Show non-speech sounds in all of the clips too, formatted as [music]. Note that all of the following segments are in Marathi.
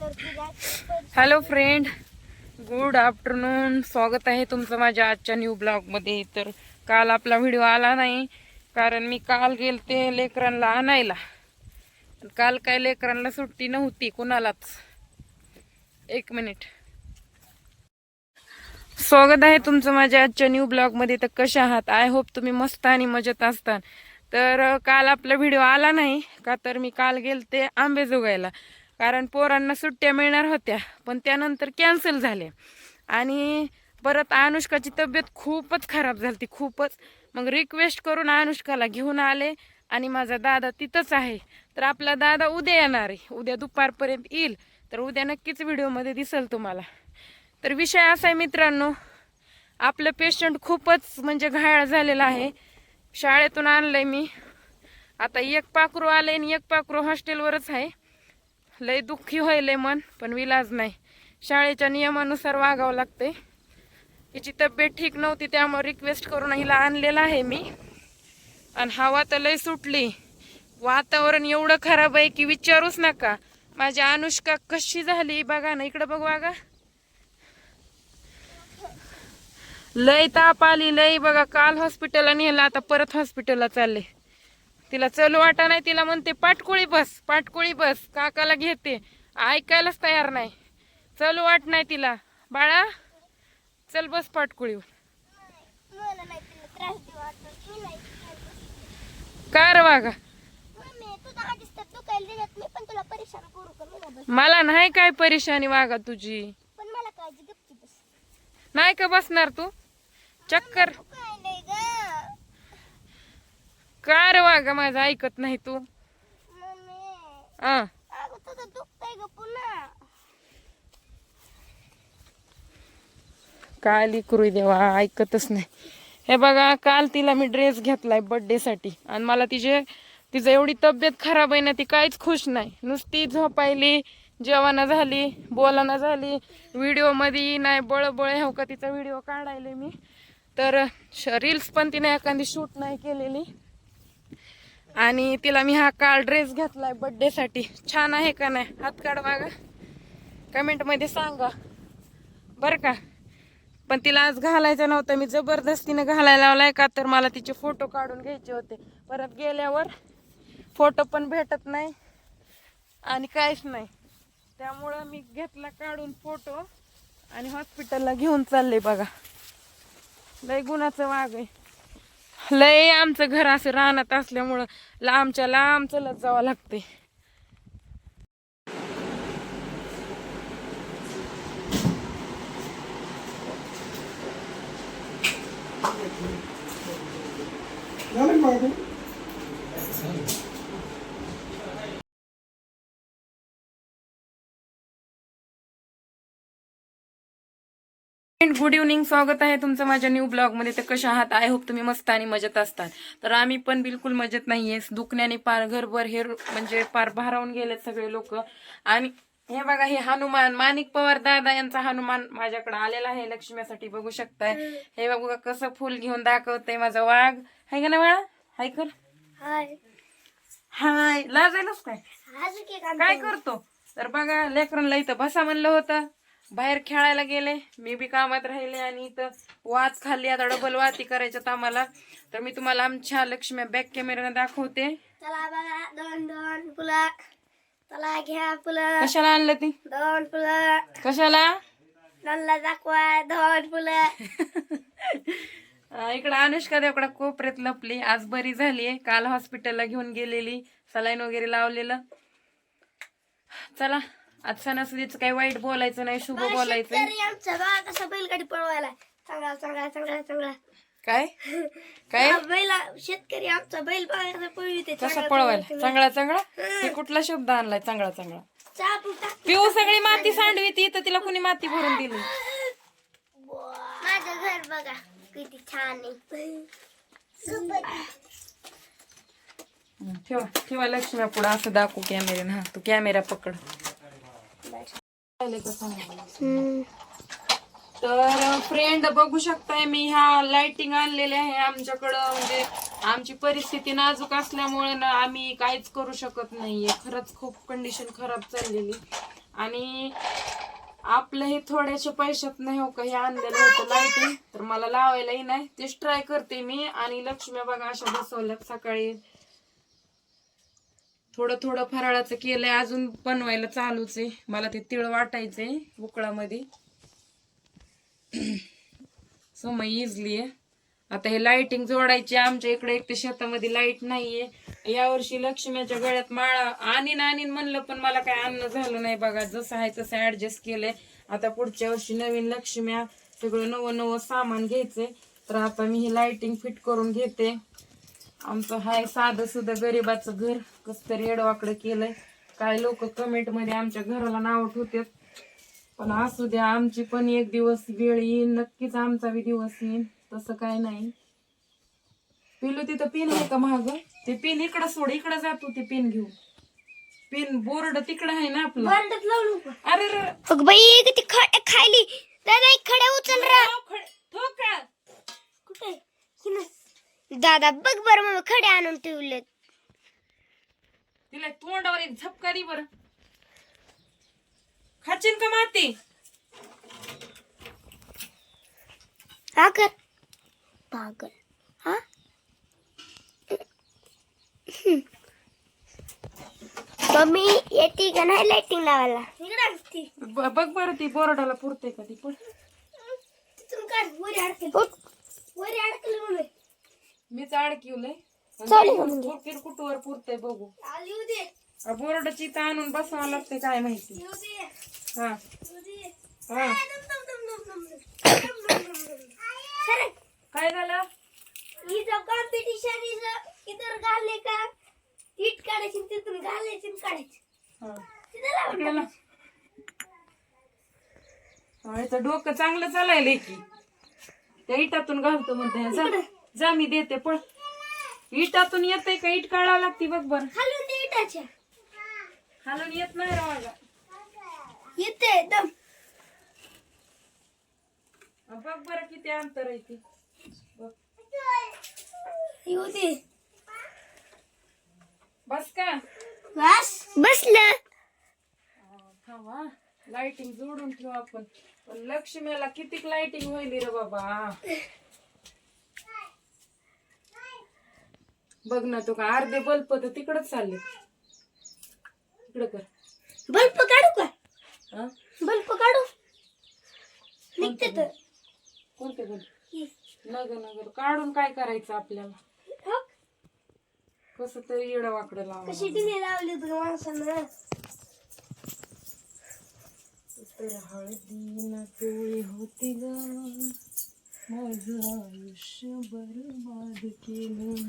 हॅलो फ्रेंड गुड आफ्टरनून स्वागत आहे तुमचं माझ्या आजच्या न्यू ब्लॉगमध्ये तर काल आपला व्हिडिओ आला नाही कारण मी काल गेलते लेकरांना आणायला. काल काय लेकरांना सुट्टी नव्हती कुणालाच. एक मिनिट स्वागत आहे तुमचं माझ्या आजच्या न्यू ब्लॉगमध्ये तर कशा आहात? आय होप तुम्ही मस्त आणि मजेत असता तर काल आपला व्हिडिओ आला नाही का तर मी काल गेलते आंबे जोगायला. कारण पोरांना सुट्ट्या मिळणार होत्या पण त्यानंतर कॅन्सल झाल्या आणि परत अनुष्काची तब्येत खूपच खराब झाली खूपच. मग रिक्वेस्ट करून अनुष्काला घेऊन आले आणि माझा दादा तिथंच आहे. तर आपला दादा उद्या येणार आहे. उद्या दुपारपर्यंत येईल. तर उद्या नक्कीच व्हिडिओमध्ये दिसेल तुम्हाला. तर विषय असा आहे मित्रांनो आपलं पेशंट खूपच म्हणजे घायाळ झालेला आहे. शाळेतून आणलंय मी. आता एक पाखरू आले आणि एक पाखरू हॉस्टेलवरच आहे. लय दुःखी होईल मन पण विलाज नाही. शाळेच्या नियमानुसार वागावं लागते. हिची तब्येत ठीक नव्हती त्यामुळे रिक्वेस्ट करून हिला आणलेला आहे मी. आणि हवा तर लय सुटली. वातावरण एवढं खराब आहे की विचारूच नका. माझी अनुष्का कशी झाली बघा ना इकडं बघ बघा लय ताप आली लय बघा काल हॉस्पिटलला नेला आता परत हॉस्पिटलला चालले. तिला चलू वाटा नाही तिला म्हणते पाटकुळी बस पाटकुळी बस काकाला घेते. ऐकायलाच तयार नाही. चलू वाट नाही तिला. बाळा चल बस पाटकुळीवर. नाही का वागा मला नाही काय परेशानी वागा तुझी. नाही का बसणार तू? चक्कर तू काय नाही ग का रे वागा माझं ऐकत नाही तू. पुन्हा. काय लिकरू देवा ऐकतच नाही. हे बघा काल तिला मी ड्रेस घेतलाय birthday साठी. आणि मला तिचे तिचं एवढी तब्येत खराब आहे ना ती काहीच खुश नाही. नुसती झोपायली जेवणा झाली बोलाना झाली व्हिडिओमध्ये नाही बळबळ हो का तिचा व्हिडिओ काढायले मी. तर रील्स पण तिने एखादी शूट नाही केलेली. आणि तिला मी हा काळ ड्रेस घातलाय birthday साठी. छान आहे का नाही? हात काढ बघा कमेंटमध्ये सांगा. बरं का? पण तिला आज घालायचं नव्हतं. मी जबरदस्तीने घालायला लावलाय का? तर मला तिचे फोटो काढून घ्यायचे होते. परत गेल्यावर फोटो पण भेटत नाही आणि काहीच नाही. त्यामुळं मी घेतला काढून फोटो आणि हॉस्पिटलला घेऊन चालले बघा. लय गुणाचं वाघ आहे. लय आमचं घर असं रानात असल्यामुळं लांबच्या लांब चलत जावं लागते गुड इव्हनिंग स्वागत आहे तुमचं माझ्या न्यू ब्लॉगमध्ये तर कशा आहात? आय होप तुम्ही मस्त आणि मजेत असतात. तर आम्ही पण बिलकुल मजेत नाहीये. दुखण्याने पार घरभर हे म्हणजे पार भारावून गेलेत सगळे लोक. आणि हे बघा हे हनुमान माणिक पवार दादा यांचा हनुमान माझ्याकडे आलेला आहे. लक्ष्मीसाठी बघू शकताय. हे बघा कसं फुल घेऊन दाखवतंय माझा वाघ. हाय का ना बाळा? हाय कर. हाय. हाय. लाजायलाच काय? काय करतो? तर बघा लेकरांना इथं बसा म्हणलं होतं. बाहेर खेळायला गेले. मी बी कामात राहिले आणि इथं वाच खाल्ली. आता डबल वाती करायच्यात आम्हाला. तर मी तुम्हाला आमच्या लक्ष्मी बॅक कॅमेऱ्याने दाखवते. चला बघा. दोन दोन फुलं चला घ्या फुलं कशाला आणलं ती? दोन फुलं कशाला? नल्ला दाखवा. दोन फुलं [laughs] इकडं अनुष्का देवकडे कोपऱ्यात लपली. आज बरी झालीये काल हॉस्पिटलला घेऊन गेलेली. सलाईन वगैरे लावलेलं. चला. आज सणासुदीचं काही वाईट बोलायचं नाही शुभ बोलायचं. शेतकरी आमचा बघा कसा बैलगाडी पळवायला चांगला चांगला चांगला चांगला काय? [laughs] काय? हा बैला शेतकरी आमचा बैल बघा कसा पळविते कसा पळवायला? चांगला चांगला हे कुठला शब्द आणलाय चांगला चांगला? चहा पण टाक पिऊ सगळी माती सांडवी ती तर तिला कुणी माती भरून दिली? माझं घर बघा किती छान आहे. ठेवा ठेवा लक्ष्मी पुढे असं दाखवू कॅमेऱ्यानं हा तू कॅमेरा पकड. तर फ्रेंड बघू शकताय मी ह्या लाइटिंग आणलेल्या आहे आमच्याकडं. म्हणजे आमची परिस्थिती नाजूक असल्यामुळे ना आम्ही काहीच करू शकत नाहीये. खरंच खूप कंडिशन खराब चाललेली. आणि आपलं हे थोड्याशा पैशात नाही हो का हे आणलेलं होतं लाईटिंग तर मला लावायलाही नाही. तेच ट्राय करते मी. आणि लक्ष्मी बघा अशा बसवल्यात सकाळी. थोडं थोडं फराळाचं केलंय अजून बनवायला चालूच आहे. मला ते तिळ वाटायचंय उकळामध्ये. [clears throat] समय इजली आहे. आता हे लाइटिंग जोडायची आमच्या इकडे एक तर शेतामध्ये लाइट नाहीये. यावर्षी लक्ष्मीच्या गळ्यात माळा आणीन आणीन म्हणलं पण मला काय अन्न झालं नाही बघा. जसं आहे तसं ऍडजस्ट केलंय. आता पुढच्या वर्षी नवीन लक्ष्म्या सगळं नवं नवं सामान घ्यायचंय. तर आता मी हे लाइटिंग फिट करून घेते. आमचं हाय साधं सुद्धा गरीबाचं घर कस तरी येडवाकडं केलंय. काय लोक कमेंटमध्ये आमच्या घराला नाव ठेवतात. पण असू द्या आमची पण एक दिवस वेळ येईल नक्कीच आमचा बी दिवस येईल तसं काय नाही. पिलू तिथं पिन आहे का महाग ते पिन इकडं सोड इकडं जातो ते पिन घेऊ पिन बोर्ड तिकडं आहे ना आपलं. बरडत लावू नको अरे रे अग बाई किती दादा एक खड्या उचल रा? कुठे. दादा बघ बरं मग खडे आणून ठेवलेत. तिला तोंडावर एक झपका दे बरं. खाचीन का माती? हा कर पागल. हा? मम्मी येते का नाही लाइटिंग लावायला? ब- बघ बरं ती बोर्डाला पुरते का ती पण. वरी अडकलं. मम्मी मीच अडकिवलंय. किरकुटवर पुरतय बघू. बोर्डाची इथं आणून बसावं लागते काय माहिती. हा. हा. काय झालं? इथं कॉम्पिटिशन इथं इथं घालले का? इट काढायची तिथून घालायची काढायची. हा. तिथं डोकं चांगलं चालायलंय की. त्या इटातून घालतो म्हणते जा मी देते पण इटातून येते का? इट काढावं लागते बघ बर. खालून ते इटाच्या. खालून येत नाही रे माझा येते दम. बघ बरं किती अंतर आहे ते. बघ. येऊ दे. बस का? बस. बसलं. थांबा लाइटिंग जोडून ठेवू आपण. पण लक्ष्मीला किती लाइटिंग होईल रे बाबा. बघ ना तो का अर्धे बल्ब तर तिकडच चालले. तिकडं कर. बल्ब काढू का? हा? बल्ब काढू. निघते तर. कोणते बल्ब? नग नगर काढून काय करायचं आपल्याला? हो? कसं तरी येडं वाकडं लावा कशी लावली तुझ्या माणसानं? तर हळदी ना पिवळी होती ग. माझं आयुष्य बरबाद केलं.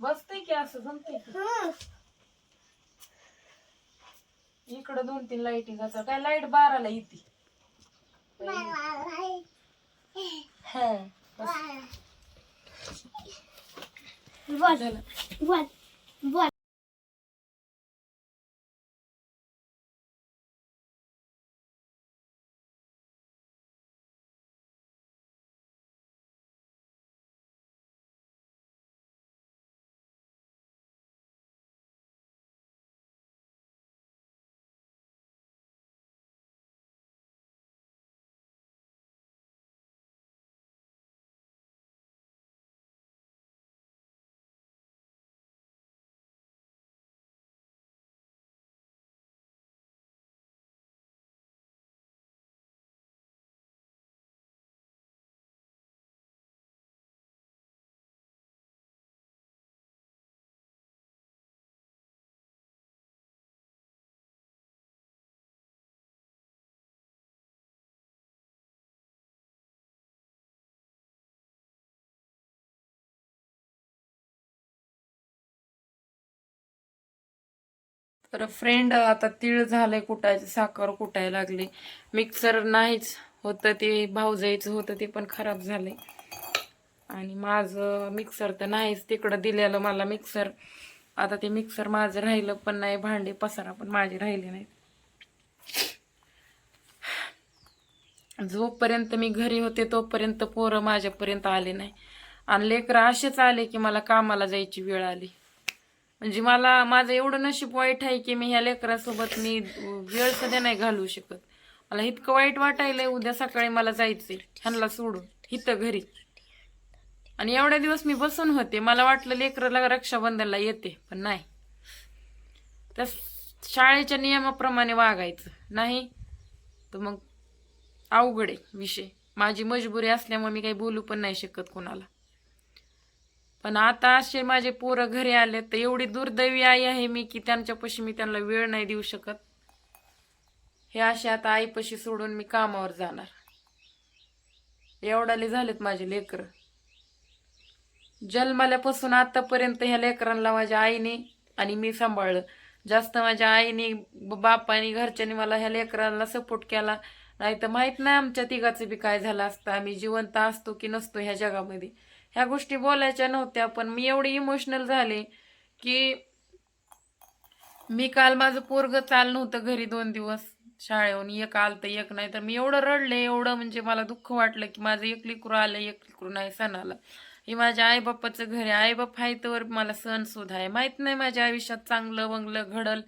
बसतय की असं जमतंय की हं. इकडं दोन तीन लाईटिंग काय लाइट बाराला येते हं. बस. बोल. बोल बोल तर फ्रेंड आता तीळ झाले कुटायचं साखर कुटायला लागले. मिक्सर नाहीच होतं ते भाऊजाईचं होतं ते पण खराब झाले आणि माझं मिक्सर तर नाहीच तिकडं दिलेलं मला मिक्सर आता ते मिक्सर माझं राहिलं पण नाही भांडे पसारा पण माझे राहिले नाहीत. जोपर्यंत मी घरी होते तोपर्यंत पोरं माझ्यापर्यंत आले नाही. आणि लेकरं असेच आले की मला कामाला जायची वेळ आली. म्हणजे मला माझं एवढं नशीब वाईट आहे की मी ह्या लेकरासोबत मी वेळ सध्या नाही घालवू शकत. मला इतकं वाईट वाटायलंय उद्या सकाळी मला जायचंय ह्यांना सोडून इथं घरी. आणि एवढ्या दिवस मी बसून होते मला वाटलं लेकराला रक्षाबंधनला येते पण नाही. त्या शाळेच्या नियमाप्रमाणे वागायचं नाही? तर मग अवघड आहे विषय. माझी मजबुरी असल्यामुळे मी काही बोलू पण नाही शकत कोणाला. पण आता असे माझे पोरं घरी आले तर एवढी दुर्दैवी आई आहे मी की त्यांच्यापाशी मी त्यांना वेळ नाही देऊ शकत. हे असे आता आईपाशी सोडून मी कामावर जाणार. एवढाले झालेत माझे लेकरं. जन्माल्यापासून आतापर्यंत ह्या लेकरांना माझ्या आईने आणि मी सांभाळलं. जास्त माझ्या आईने बापाने घरच्यांनी मला ह्या लेकरांना सपोर्ट केला. नाही तर माहीत नाही आमच्या तिघाचं बी काय झालं असतं. आम्ही जिवंत असतो की नसतो ह्या जगामध्ये. ह्या गोष्टी बोलायच्या नव्हत्या पण मी एवढी इमोशनल झाले की मी काल माझं पोरग चाल नव्हतं घरी दोन दिवस शाळेहून. एक आलं तर एक नाही. तर मी एवढं रडले एवढं म्हणजे मला दुःख वाटलं की माझं एक लिकरू आलं एक लिकरू नाही सण आला. हे माझ्या आईबापाचं घर आहे. आईबाप आहे तर मला सण सुद्धा आहे. माहीत नाही माझ्या आयुष्यात चांगलं वंगलं घडल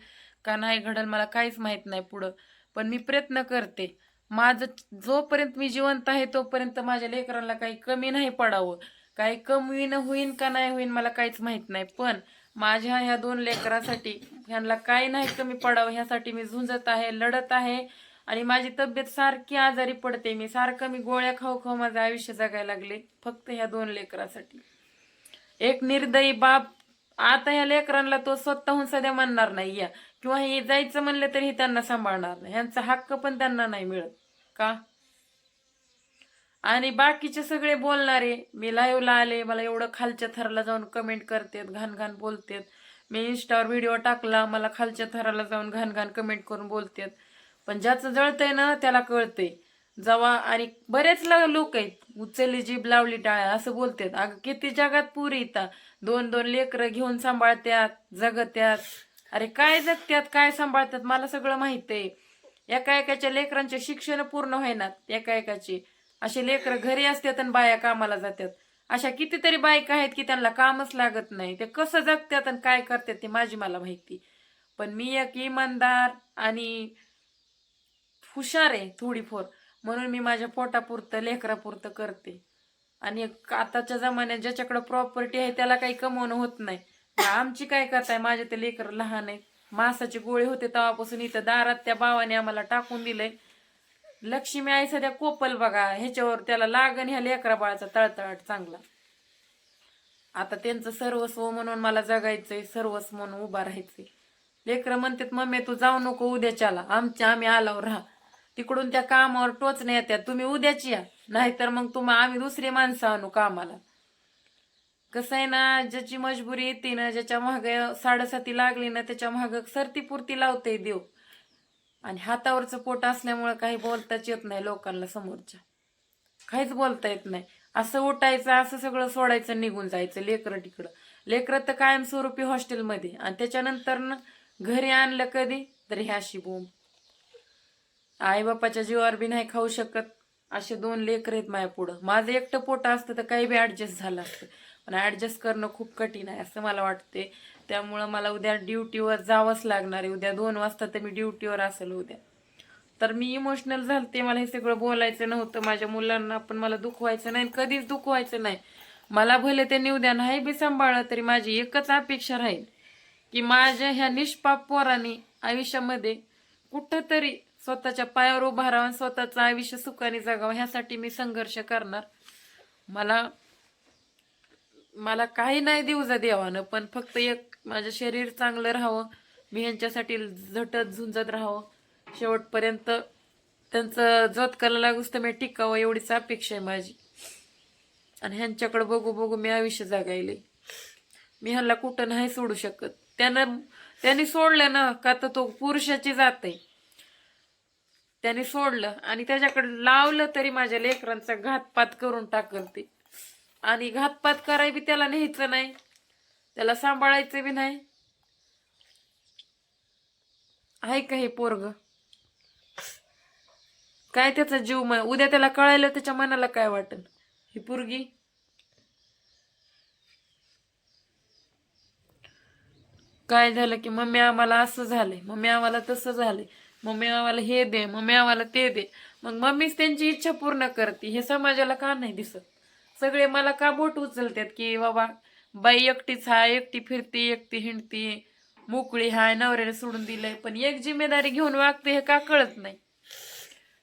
का नाही घडल मला काहीच माहीत नाही पुढं. पण मी प्रयत्न करते. माझं जोपर्यंत मी जिवंत आहे तोपर्यंत माझ्या लेकरांना काही कमी नाही पडावं. काही कमी होईन का नाही होईन मला काहीच माहीत नाही. पण माझ्या ह्या दोन लेकरासाठी ह्यांना काही नाही कमी पडावं ह्यासाठी मी झुंजत आहे लढत आहे. आणि माझी तब्येत सारखी आजारी पडते. मी सारखं मी गोळ्या खाऊ खाऊ माझं आयुष्य जगायला लागले फक्त ह्या दोन लेकरासाठी. एक निर्दयी बाप आता ह्या लेकरांना तो स्वतःहून सध्या म्हणणार नाही. या किंवा हे जायचं म्हणलं तरी त्यांना सांभाळणार नाही. ह्यांचा हक्क पण त्यांना नाही मिळत. का? आणि बाकीचे सगळे बोलणारे मी लाईव्हला आले मला एवढं खालच्या थराला जाऊन कमेंट करतात घाण घाण बोलतात. मी इंस्टावर व्हिडिओ टाकला मला खालच्या थराला जाऊन घाण घाण कमेंट करून बोलतात. पण ज्याचं जळतंय ना त्याला कळतंय. जवा आणि बरेच लोक आहेत उचलली जीभ लावली टाळ्या असं बोलतात. अगं किती जगात पूर येतात दोन दोन लेकरं घेऊन सांभाळत्यात जगत्यात. अरे काय जगत्यात काय सांभाळतात मला सगळं माहीत आहे एका एकाच्या लेकरांचे शिक्षण पूर्ण होईनात एका एकाचे असे लेकरं घरी असतात आणि बाया कामाला जातात. अशा कितीतरी बायका आहेत की त्यांना कामच लागत नाही. ते कसं जगतात आणि काय करतात ते माझी मला माहिती. पण मी एक इमानदार आणि हुशार आहे थोडीफोर. म्हणून मी माझ्या पोटापुरतं लेकरापुरतं करते. आणि एक आताच्या जमान्यात ज्याच्याकडं प्रॉपर्टी आहे त्याला काही कमवणं होत नाही. आमची काय करताय? माझे ते लेकर लहान आहेत. मासाची गोळे होते तेव्हापासून इथं दारात त्या भावाने आम्हाला टाकून दिलंय. लक्ष्मी आई सध्या कोपल बघा ह्याच्यावर त्याला लागण ह्या लेकरा बाळाचा तळतळाट चांगला. आता त्यांचं सर्वस्व म्हणून मला जगायचंय सर्वस्व म्हणून उभा राहायचंय. लेकरं म्हणतात मम्मी तू जाऊ नको उद्याच्याला आमच्या आम्ही आल्यावर राहा. तिकडून त्या कामावर टोचण्या येतात तुम्ही उद्याची या. नाहीतर मग तुम्हा आम्ही दुसरी माणसं आणू कामाला. कसं आहे ना ज्याची मजबुरी येते ना ज्याच्या महाग साडेसाती लागली ना त्याच्या महाग सरती पुरती लावते देव. आणि हातावरचं पोट असल्यामुळे काही बोलताच येत नाही लोकांना समोरच्या. काहीच बोलता येत नाही. असं उठायचं असं सगळं सोडायचं निघून जायचं लेकरं तिकडं. लेकरं तर कायमस्वरूपी हॉस्टेलमध्ये. आणि त्याच्यानंतर ना घरी आणलं कधी तर ह्या अशी बोंब आई बापाच्या जीवावर बी नाही खाऊ शकत. असे दोन लेकर आहेत माझ्या पुढं. माझं एकटं पोट असतं तर काही बी ॲडजस्ट झालं असतं. पण ॲडजस्ट करणं खूप कठीण आहे असं मला वाटते त्यामुळं मला उद्या ड्युटीवर जावंच लागणार आहे. उद्या दोन वाजता तर मी ड्युटीवर असेल उद्या. तर मी इमोशनल झालते मला हे सगळं बोलायचं नव्हतं. माझ्या मुलांना पण मला दुखवायचं नाही कधीच दुखवायचं नाही. मला भले त्यांनी उद्या नाही बी सांभाळलं तरी माझी एकच अपेक्षा राहील की माझ्या ह्या निष्पाप पोराने आयुष्यामध्ये कुठंतरी स्वतःच्या पायावर उभा राहून स्वतःचं आयुष्य सुखाने जगावं ह्यासाठी मी संघर्ष करणार. मला मला काही नाही देऊ जा देवानं पण फक्त एक माझं शरीर चांगलं राहावं. मी ह्यांच्यासाठी झटत झुंजत राहावं. शेवटपर्यंत त्यांचं जत करायला लागूच तर मी टिकावं एवढीच अपेक्षा आहे माझी. आणि ह्यांच्याकडे बघू बघू मी आयुष्य जागायले. मी ह्याला कुठं नाही सोडू शकत. त्यानं त्यांनी सोडलं ना का तर तो पुरुषाची जात आहे. त्याने सोडलं आणि त्याच्याकडे लावलं तरी माझ्या लेकरांचा घातपात करून टाकल ते. आणि घातपात करायबी त्याला न्यायचं नाही. त्याला सांभाळायचं बी नाही. आहे का हे पोरग? काय त्याचा जीव म उद्या त्याला कळायला त्याच्या मनाला काय वाटेल ही पोरगी? काय झालं की मम्मी आम्हाला असं झालंय मम्मी आम्हाला तसं झालंय मम्मी आम्हाला हे दे मम्मी आम्हाला ते दे. मग मम्मीच त्यांची इच्छा पूर्ण करते हे समाजाला का नाही दिसत? सगळे मला का बोट उचलतात की बाबा बाई एकटीच हाय एकटी फिरती एकटी हिंडती. मोकळी हाय नवऱ्याने सोडून दिलंय पण एक जिम्मेदारी घेऊन वागते हे का कळत नाही.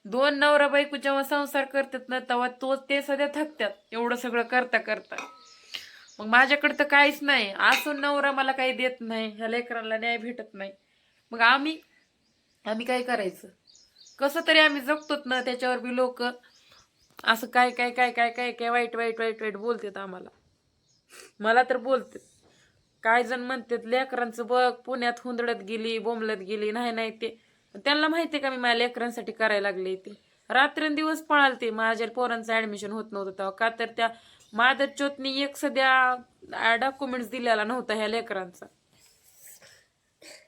दोन नवरा बायको जेव्हा संसार करतात ना तेव्हा तो ते सध्या थकतात. एवढं सगळं करता करता. मग माझ्याकडे तर काहीच नाही. असून नवरा मला काही देत नाही. ह्या लेकरांना न्याय भेटत नाही. मग आम्ही आम्ही काय करायचं? कसं तरी आम्ही जगतोत ना त्याच्यावर बी लोक. असं काय काय काय काय काय काय वाईट वाईट वाईट वाईट बोलतात आम्हाला. मला तर बोलते. काय जण म्हणतात लेकरांचं बघ पुण्यात हुंदडत गेली बोंबलत गेली नाही नाही ते. त्यांना माहिती का मी माझ्या लेकरांसाठी करायला लागले ते? रात्रंदिवस पळालते. माझ्या पोरांचं ऍडमिशन होत नव्हतं तेव्हा. का तर त्या मादर चोतनी एक सध्या डॉक्युमेंट्स दिलेला नव्हता ह्या लेकरांचा.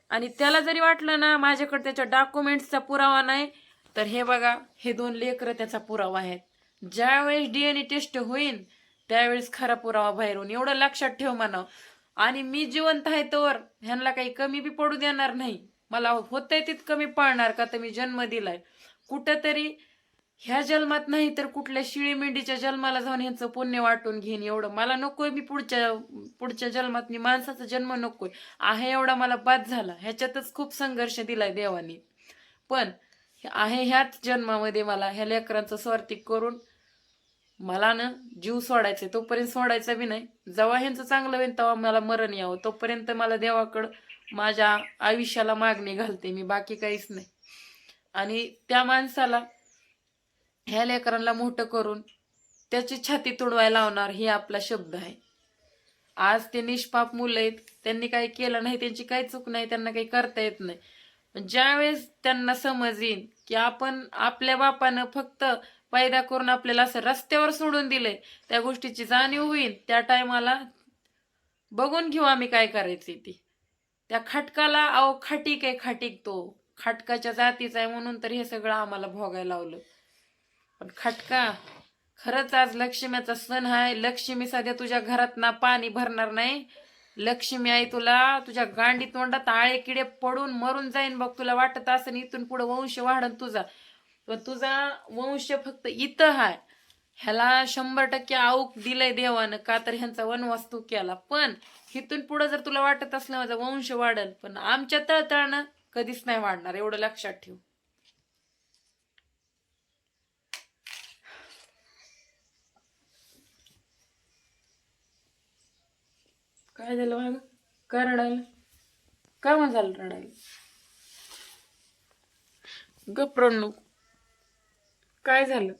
आणि त्याला जरी वाटलं ना माझ्याकडे त्याच्या डॉक्युमेंट्सचा पुरावा नाही तर हे बघा हे दोन लेकरं त्याचा पुरावा आहेत. ज्यावेळेस डीएनए टेस्ट होईल त्यावेळेस खरा पुरावा बाहेरून. एवढं लक्षात ठेव म्हणावं आणि मी जिवंत आहे तर ह्यांना काही कमी बी पडू देणार नाही. मला होतंय तित कमी पाळणार का तर मी जन्म दिलाय. कुठंतरी ह्या जन्मात नाही तर कुठल्या शिळी मेंढीच्या जन्माला जाऊन ह्यांचं पुण्य वाटून घेईन एवढं. मला नकोय मी पुढच्या पुढच्या जन्मात मी माणसाचा जन्म नकोय. आहे एवढा मला बाद झाला. ह्याच्यातच खूप संघर्ष दिलाय देवाने. पण आहे ह्याच जन्मामध्ये मला ह्या लेकरांचं स्वार्थी करून मला ना जीव सोडायचा तोपर्यंत सोडायचा बी नाही. जेव्हा ह्यांचं चांगलं होईल तेव्हा मला मरण यावं. तोपर्यंत मला देवाकडं माझ्या आयुष्याला मागणी घालते मी बाकी काहीच नाही. आणि त्या माणसाला ह्या लेकरांना मोठं करून त्याची छाती तुडवायला लावणार हे आपला शब्द आहे. आज ते निष्पाप मुलं आहेत त्यांनी काही केलं नाही त्यांची काही चूक नाही त्यांना काही करता येत नाही. ज्यावेळेस त्यांना समज येईल की आपण आपल्या बापानं फक्त पैदा करून आपल्याला असं रस्त्यावर सोडून दिलंय. त्या गोष्टीची जाणीव होईल. त्या टायमाला बघून घेऊ आम्ही काय करायचे ती. त्या खाटकाला अहो खाटीक आहे खाटीक तो. खाटकाच्या जातीचा आहे म्हणून तर हे सगळं आम्हाला भोगायला लावलं. पण खटका खरंच आज लक्ष्मीचा सण आहे लक्ष्मी सध्या तुझ्या घरात ना पाणी भरणार नाही. लक्ष्मी आई तुला तुझ्या गांडी तोंडात आळे किडे पडून मरून जाईन बघ. तुला वाटत असं इथून पुढे वंश वाढन तुझा. पण तुझा वंश फक्त इथं हाय. ह्याला शंभर टक्के आऊक दिलंय देवानं का तर ह्यांचा वनवास तू केला. पण इथून पुढे जर तुला वाटत असलं माझा वंश वाढल पण आमच्या तळतळानं कधीच नाही वाढणार एवढं लक्षात ठेव. काय झालं मग? का रडायला? का मग झालं रडायला? ग रडू काय झालं?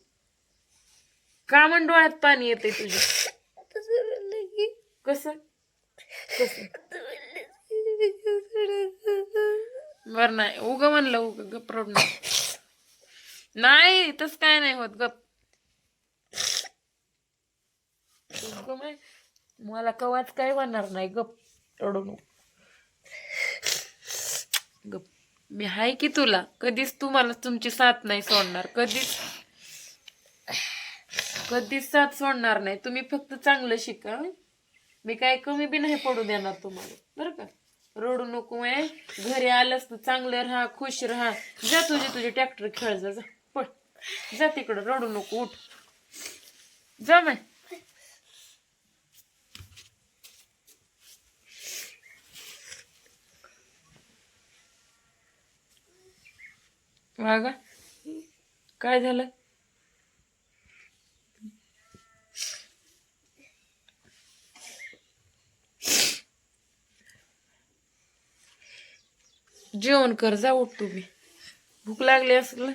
का म्हण डोळ्यात पाणी येते तुझ्या? कसं? कसं? बर नाही उग म्हणलं उग गप रडू. नाही तस काय नाही होत गप. मला कवाच काय होणार नाही गप रडू नको. गप. मी हाय की तुला? कधीच तू मला तुमची साथ नाही सोडणार कधीच. कधीच साथ सोडणार नाही. तुम्ही फक्त चांगलं शिका. मी काय कमी बी नाही पडू देणार तुम्हाला. बरं का? रडू नको आहे घरी आलंस तू चांगलं राहा खुश राहा. जा तुझे तुझे ट्रॅक्टर खेळ जा जा. पळ. जा तिकडं रडू नको उठ. जा माय. वागा काय झालं? जेवण कर जा उठ तुम्ही भूक लागली असेल ना?